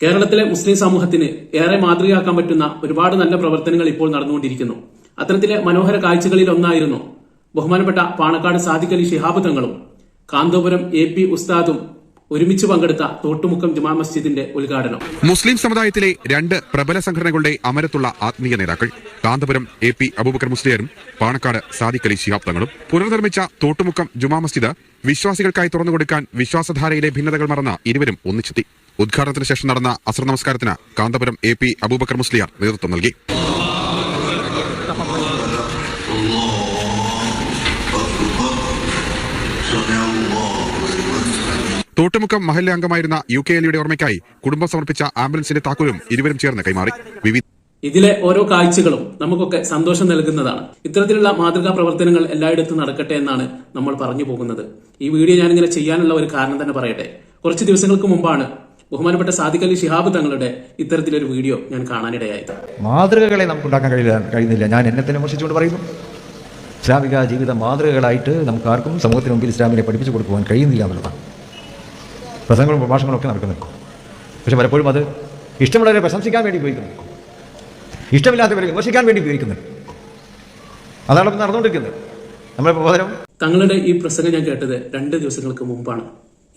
കേരളത്തിലെ മുസ്ലിം സമൂഹത്തിന് ഏറെ മാതൃകയാക്കാൻ പറ്റുന്ന ഒരുപാട് നല്ല പ്രവർത്തനങ്ങൾ ഇപ്പോൾ നടന്നുകൊണ്ടിരിക്കുന്നു. അത്തരത്തിലെ മനോഹര കാഴ്ചകളിൽ ഒന്നായിരുന്നു ബഹുമാനപ്പെട്ട പാണക്കാട് സാദിഖ് അലി ശിഹാബ് തങ്ങളും കാന്തപുരം എ പി ഉസ്താദും ഒരുമിച്ച് പങ്കെടുത്ത തോട്ടുമുക്കം ജുമാ മസ്ജിദിന്റെ ഉദ്ഘാടനം. മുസ്ലിം സമുദായത്തിലെ രണ്ട് പ്രബല സംഘടനകളുടെ അമരത്തുള്ള ആത്മീയ നേതാക്കൾ കാന്തപുരം എ പി അബൂബക്കർ മുസ്ലിയാരും പാണക്കാട് സാദിഖ് അലി ശിഹാബ് തങ്ങളും പുനർനിർമ്മിച്ച തോട്ടുമുക്കം ജുമാ മസ്ജിദ് വിശ്വാസികൾക്കായി തുറന്നുകൊടുക്കാൻ വിശ്വാസധാരയിലെ ഭിന്നതകൾ മറന്ന ഇരുവരും ഒന്നിച്ചെത്തി. ഉദ്ഘാടനത്തിന് ശേഷം നടന്ന അസർ നമസ്കാരത്തിന് കാന്തപുരം എ പി അബൂബക്കർ മുസ്ലിയാർ നേതൃത്വം നൽകി. തോട്ടുമുക്കം മഹല്ല അംഗമായിരുന്ന യു കെ എലിയുടെ ഓർമ്മയ്ക്കായി കുടുംബം സമർപ്പിച്ച ആംബുലൻസിന്റെ താക്കോലും ഇരുവരും ചേർന്ന് കൈമാറി. ഇതിലെ ഓരോ കാഴ്ചകളും നമുക്കൊക്കെ സന്തോഷം നൽകുന്നതാണ്. ഇത്തരത്തിലുള്ള മാതൃകാ പ്രവർത്തനങ്ങൾ എല്ലായിടത്തും നടക്കട്ടെ എന്നാണ് നമ്മൾ പറഞ്ഞു പോകുന്നത്. ഈ വീഡിയോ ഞാനിങ്ങനെ ചെയ്യാനുള്ള ഒരു കാരണം തന്നെ പറയട്ടെ. കുറച്ച് ദിവസങ്ങൾക്ക് മുമ്പാണ് ബഹുമാനപ്പെട്ട സാദിഖ് അലി ഷിഹാബ് തങ്ങളുടെ ഇത്തരത്തിലൊരു വീഡിയോ ഞാൻ കാണാനിടയായത്. മാതൃകകളെ നമുക്ക് ഉണ്ടാക്കാൻ കഴിയില്ല കഴിയുന്നില്ല. ഞാൻ എന്നെ തന്നെ വിമർശിച്ചുകൊണ്ട് പറയുന്നു. ഇസ്ലാമിക ജീവിത മാതൃകകളായിട്ട് നമുക്ക് ആർക്കും സമൂഹത്തിന് മുമ്പിൽ ഇസ്ലാമിനെ പഠിപ്പിച്ചു കൊടുക്കുവാൻ കഴിയുന്നില്ല എന്നുള്ളതാണ്. പ്രസംഗങ്ങളും പ്രഭാഷണങ്ങളും ഒക്കെ നടക്കുന്നു പക്ഷെ പലപ്പോഴും അത് ഇഷ്ടമുള്ളവരെ പ്രശംസിക്കാൻ വേണ്ടി ഉപയോഗിക്കുന്നു. ഇഷ്ടമില്ലാത്തവരെ വിമർശിക്കാൻ വേണ്ടി ഉപയോഗിക്കുന്നുണ്ട് അതാണ് നടന്നുകൊണ്ടിരിക്കുന്നത്. നമ്മുടെ പ്രബോധനം തങ്ങളുടെ ഈ പ്രസംഗം ഞാൻ കേട്ടത് രണ്ട് ദിവസങ്ങൾക്ക് മുമ്പാണ്.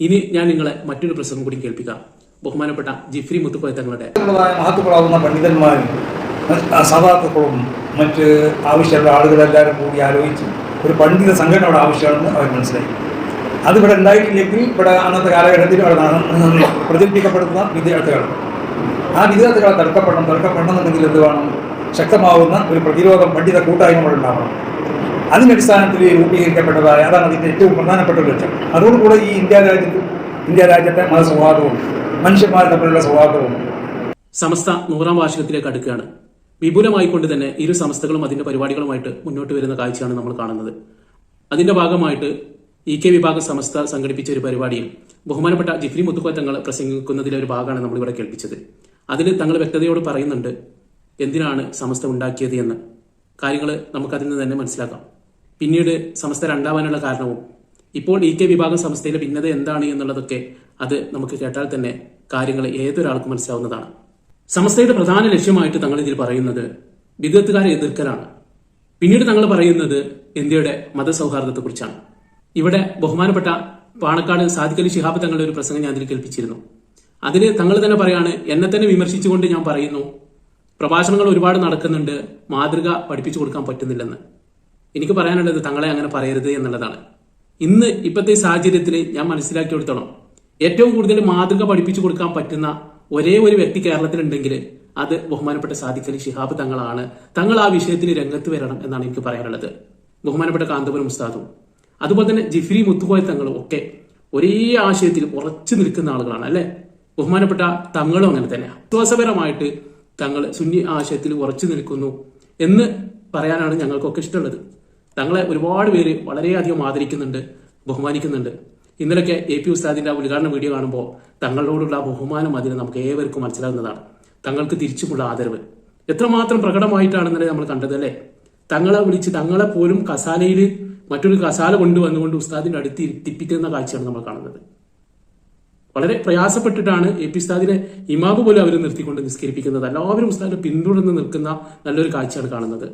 ഇനി ഞാൻ നിങ്ങളെ മറ്റൊരു പ്രസംഗം കൂടി കേൾപ്പിക്കാം. ബഹുമാനപ്പെട്ട ജിഫ്രി മുത്തുക്കോയ തങ്ങളുടെ മഹത്വപ്പെടാവുന്ന പണ്ഡിതന്മാരും സഭാക്കളും മറ്റ് ആവശ്യമുള്ള ആളുകളെല്ലാവരും കൂടി ആലോചിച്ച് ഒരു പണ്ഡിത സംഘടന അവിടെ ആവശ്യമാണെന്ന് അവർ മനസ്സിലായി അതിവിടെ ഉണ്ടായിട്ടില്ലെങ്കിൽ ഇവിടെ അന്നത്തെ കാലഘട്ടത്തിൽ അവിടെ പ്രചരിപ്പിക്കപ്പെടുന്ന വിദ്യാർത്ഥികൾ. ആ വിദ്യാർത്ഥികളെ തടുക്കപ്പെടണം തടുക്കപ്പെടണമെന്നുണ്ടെങ്കിൽ എന്ത് വേണം? ശക്തമാവുന്ന ഒരു പ്രതിരോധം പണ്ഡിത കൂട്ടായ്മകൾ ഉണ്ടാവണം. അതിന്റെ അടിസ്ഥാനത്തിൽ രൂപീകരിക്കപ്പെട്ടതായ അതാണ് അതിന്റെ ഏറ്റവും പ്രധാനപ്പെട്ട ഒരു ലക്ഷ്യം. അതോടുകൂടെ ഈ ഇന്ത്യ രാജ്യത്തും ഇന്ത്യ രാജ്യത്തെ മതസൗഹാർദ്ദവും മനുഷ്യന്മാർ തമ്മിലുള്ള സൗഹാർദ്ദവും സമസ്ത നൂറാം വാർഷികത്തിലേക്ക് അടുക്കുകയാണ്. വിപുലമായിക്കൊണ്ട് തന്നെ ഇരു സംസ്ഥകളും അതിന്റെ പരിപാടികളുമായിട്ട് മുന്നോട്ട് വരുന്ന കാഴ്ചയാണ് നമ്മൾ കാണുന്നത്. അതിന്റെ ഭാഗമായിട്ട് ഇ കെ വിഭാഗം സമസ്ത സംഘടിപ്പിച്ച ഒരു പരിപാടിയിൽ ബഹുമാനപ്പെട്ട ജിഫ്രി മുത്തുക്കോത്തങ്ങൾ പ്രസംഗിക്കുന്നതിലെ ഒരു ഭാഗമാണ് നമ്മളിവിടെ കേൾപ്പിച്ചത്. അതിൽ തങ്ങൾ വ്യക്തതയോട് പറയുന്നുണ്ട് എന്തിനാണ് സമസ്ത ഉണ്ടാക്കിയത് എന്ന്. കാര്യങ്ങൾ നമുക്കതിൽ നിന്ന് തന്നെ മനസ്സിലാക്കാം. പിന്നീട് സമസ്ത രണ്ടാവാനുള്ള കാരണവും ഇപ്പോൾ ഇ കെ വിഭാഗം സംസ്ഥയിലെ ഭിന്നത എന്താണ് എന്നുള്ളതൊക്കെ അത് നമുക്ക് കേട്ടാൽ തന്നെ കാര്യങ്ങൾ ഏതൊരാൾക്കും മനസ്സിലാവുന്നതാണ്. സമസ്തയുടെ പ്രധാന ലക്ഷ്യമായിട്ട് തങ്ങൾ ഇതിൽ പറയുന്നത് വിദഗ്ധക്കാരെ എതിർക്കലാണ്. പിന്നീട് തങ്ങൾ പറയുന്നത് ഇന്ത്യയുടെ മതസൗഹാർദ്ദത്തെക്കുറിച്ചാണ്. ഇവിടെ ബഹുമാനപ്പെട്ട പാണക്കാട് അലി ശിഹാബ് തങ്ങളുടെ ഒരു പ്രസംഗം ഞാൻ അതിൽ കേൾപ്പിച്ചിരുന്നു. അതിൽ തങ്ങൾ തന്നെ പറയാണ് എന്നെ തന്നെ വിമർശിച്ചുകൊണ്ട് ഞാൻ പറയുന്നു പ്രഭാഷണങ്ങൾ ഒരുപാട് നടക്കുന്നുണ്ട് മാതൃക പഠിപ്പിച്ചു കൊടുക്കാൻ പറ്റുന്നില്ലെന്ന്. എനിക്ക് പറയാനുള്ളത് തങ്ങളെ അങ്ങനെ പറയരുത് എന്നുള്ളതാണ്. ഇന്ന് ഇപ്പോഴത്തെ സാഹചര്യത്തിൽ ഞാൻ മനസ്സിലാക്കിയെടുത്തോളം ഏറ്റവും കൂടുതൽ മാതൃക പഠിപ്പിച്ചു കൊടുക്കാൻ പറ്റുന്ന ഒരേ ഒരു വ്യക്തി കേരളത്തിലുണ്ടെങ്കിൽ അത് ബഹുമാനപ്പെട്ട സാദിഖലി ശിഹാബ് തങ്ങളാണ്. തങ്ങൾ ആ വിഷയത്തിൽ രംഗത്ത് വരണം എന്നാണ് എനിക്ക് പറയാനുള്ളത്. ബഹുമാനപ്പെട്ട കാന്തപുരം ഉസ്താദും അതുപോലെ തന്നെ ജിഫ്രി മുത്തുകോയ തങ്ങളും ഒക്കെ ഒരേ ആശയത്തിൽ ഉറച്ചു നിൽക്കുന്ന ആളുകളാണ് അല്ലെ? ബഹുമാനപ്പെട്ട തങ്ങളും അങ്ങനെ തന്നെ. വിശ്വാസപരമായിട്ട് തങ്ങൾ സുന്നി ആശയത്തിൽ ഉറച്ചു നിൽക്കുന്നു എന്ന് പറയാനാണ് ഞങ്ങൾക്കൊക്കെ ഇഷ്ടമുള്ളത്. തങ്ങളെ ഒരുപാട് പേര് വളരെയധികം ആദരിക്കുന്നുണ്ട് ബഹുമാനിക്കുന്നുണ്ട്. ഇന്നലൊക്കെ എ പി ഉസ്താദിന്റെ ഉദ്ഘാടന വീഡിയോ കാണുമ്പോൾ തങ്ങളോടുള്ള ബഹുമാനം അതിന് നമുക്ക് ഏവർക്കും മനസ്സിലാകുന്നതാണ്. തങ്ങൾക്ക് തിരിച്ചുമുള്ള ആദരവ്. എത്രമാത്രം പ്രകടമായിട്ടാണ് ഇന്നലെ നമ്മൾ കണ്ടത് അല്ലേ? തങ്ങളെ വിളിച്ച് തങ്ങളെ പോലും കസാലയിൽ മറ്റൊരു കസാല കൊണ്ടുവന്നുകൊണ്ട് ഉസ്താദിന്റെ അടുത്ത് ഇരുത്തിപ്പിക്കുന്ന കാഴ്ചയാണ് നമ്മൾ കാണുന്നത്. വളരെ പ്രയാസപ്പെട്ടിട്ടാണ് എ പി ഉസ്താദിനെ ഇമാബ് പോലും അവർ നിർത്തിക്കൊണ്ട് നിസ്കരിപ്പിക്കുന്നത്. എല്ലാവരും ഉസ്താദിനെ പിന്തുടർന്ന് നിൽക്കുന്ന നല്ലൊരു കാഴ്ചയാണ് കാണുന്നത്.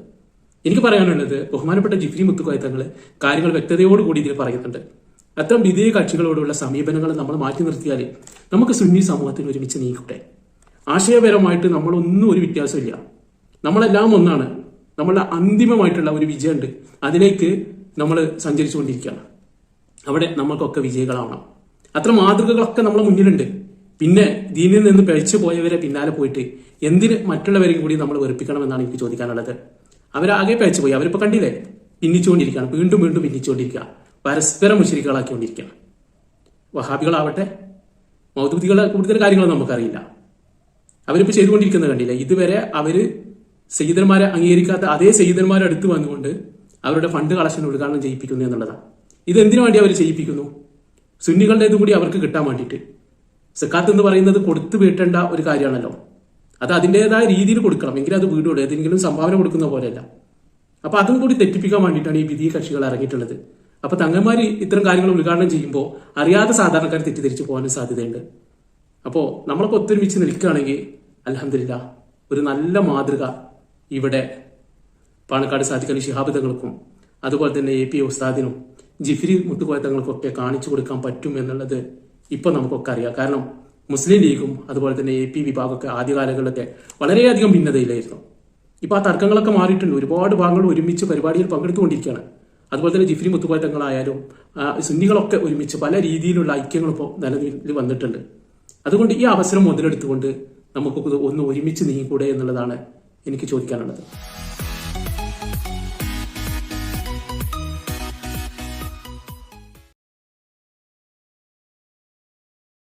എനിക്ക് പറയാനുള്ളത് ബഹുമാനപ്പെട്ട ജിഫ്രി മുത്തുക്കോയ തങ്ങൾ കാര്യങ്ങൾ വ്യക്തതയോടുകൂടി ഇതിൽ പറയുന്നുണ്ട്. അത്തരം വിധേയ കക്ഷികളോടുള്ള സമീപനങ്ങൾ നമ്മൾ മാറ്റി നിർത്തിയാൽ നമുക്ക് സുന്നി സമൂഹത്തിന് ഒരുമിച്ച് നീക്കട്ടെ ആശയപരമായിട്ട് നമ്മളൊന്നും ഒരു വ്യത്യാസമില്ല. നമ്മളെല്ലാം ഒന്നാണ്. നമ്മളുടെ അന്തിമമായിട്ടുള്ള ഒരു വിജയമുണ്ട്. അതിലേക്ക് നമ്മൾ സഞ്ചരിച്ചുകൊണ്ടിരിക്കുകയാണ്. അവിടെ നമ്മൾക്കൊക്കെ വിജയികളാവണം. അത്ര മാതൃകകളൊക്കെ നമ്മളെ മുന്നിലുണ്ട്. പിന്നെ ദീനിൽ നിന്ന് പഴിച്ചു പോയവരെ പിന്നാലെ പോയിട്ട് എന്തിന് മറ്റുള്ളവരെയും കൂടി നമ്മൾ വെറുപ്പിക്കണം എന്നാണ് എനിക്ക് ചോദിക്കാനുള്ളത്. അവരാകെ പഴിച്ചു പോയി. അവരിപ്പോ കണ്ടില്ലേ? ഭിന്നിച്ചുകൊണ്ടിരിക്കുകയാണ്. വീണ്ടും വീണ്ടും ഭിന്നിച്ചുകൊണ്ടിരിക്കുക. പരസ്പരം മുഷരിക്കുകളാക്കിക്കൊണ്ടിരിക്കുകയാണ് വഹാബികളാവട്ടെ മൗദൂദികളെ കൂടുതൽ കാര്യങ്ങൾ നമുക്കറിയില്ല. അവരിപ്പോ ചെയ്തുകൊണ്ടിരിക്കുന്നത് കണ്ടില്ല? ഇതുവരെ അവർ സയ്യിദന്മാരെ അംഗീകരിക്കാത്ത അതേ സയ്യിദന്മാരെ അടുത്ത് വന്നുകൊണ്ട് അവരുടെ ഫണ്ട് കളക്ഷൻ ഉദ്ഘാടനം ചെയ്യിപ്പിക്കുന്നു എന്നുള്ളതാണ് ഇത് എന്തിനു വേണ്ടി അവർ ചെയ്യിപ്പിക്കുന്നു? സുന്നികളുടേതും കൂടി അവർക്ക് കിട്ടാൻ വേണ്ടിയിട്ട്. സക്കാത്ത് എന്ന് പറയുന്നത് കൊടുത്തു വീട്ടേണ്ട ഒരു കാര്യമാണല്ലോ. അത് അതിന്റെതായ രീതിയിൽ കൊടുക്കണം. എങ്കിലും അത് വീടുള്ളൂ ഏതെങ്കിലും സംഭാവന കൊടുക്കുന്ന പോലെയല്ല. അപ്പൊ അതും കൂടി തെറ്റിപ്പിക്കാൻ വേണ്ടിയിട്ടാണ് ഈ വിധി കക്ഷികൾ ഇറങ്ങിയിട്ടുള്ളത്. അപ്പൊ തങ്ങന്മാർ ഇത്തരം കാര്യങ്ങൾ ഉദ്ഘാടനം ചെയ്യുമ്പോൾ അറിയാതെ സാധാരണക്കാർ തെറ്റിദ്ധരിച്ചു പോകാനും സാധ്യതയുണ്ട്. അപ്പോൾ നമ്മളൊക്കെ ഒത്തൊരുമിച്ച് നിൽക്കുകയാണെങ്കിൽ അലഹമില്ല ഒരു നല്ല മാതൃക ഇവിടെ പാണക്കാട് സാധിക്കാൻ ശിഹാബ് തങ്ങൾക്കും അതുപോലെ തന്നെ എ പി ഉസ്താദിനും ജിഫിരി മുട്ടുകോയത്തങ്ങൾക്കൊക്കെ തങ്ങൾക്കൊക്കെ കാണിച്ചു കൊടുക്കാൻ പറ്റും എന്നുള്ളത് ഇപ്പൊ നമുക്കൊക്കെ അറിയാം. കാരണം മുസ്ലിം ലീഗും അതുപോലെ തന്നെ എ പി വിഭാഗമൊക്കെ ആദ്യകാലങ്ങളിലൊക്കെ വളരെയധികം ഭിന്നതയിലായിരുന്നു. ഇപ്പൊ ആ തർക്കങ്ങളൊക്കെ മാറിയിട്ടുണ്ട്. ഒരുപാട് ഭാഗങ്ങൾ ഒരുമിച്ച് പരിപാടിയിൽ പങ്കെടുത്തുകൊണ്ടിരിക്കുകയാണ്. അതുപോലെ തന്നെ ജിഫ്രി മുത്തുക്കോയത്തങ്ങളായാലും സുന്നികളൊക്കെ ഒരുമിച്ച് പല രീതിയിലുള്ള ഐക്യങ്ങൾ ഇപ്പോൾ നിലനിൽ വന്നിട്ടുണ്ട്. അതുകൊണ്ട് ഈ അവസരം മുതലെടുത്തുകൊണ്ട് നമുക്ക് ഒന്ന് ഒരുമിച്ച് നീങ്ങിക്കൂടെ എന്നുള്ളതാണ് എനിക്ക് ചോദിക്കാനുള്ളത്.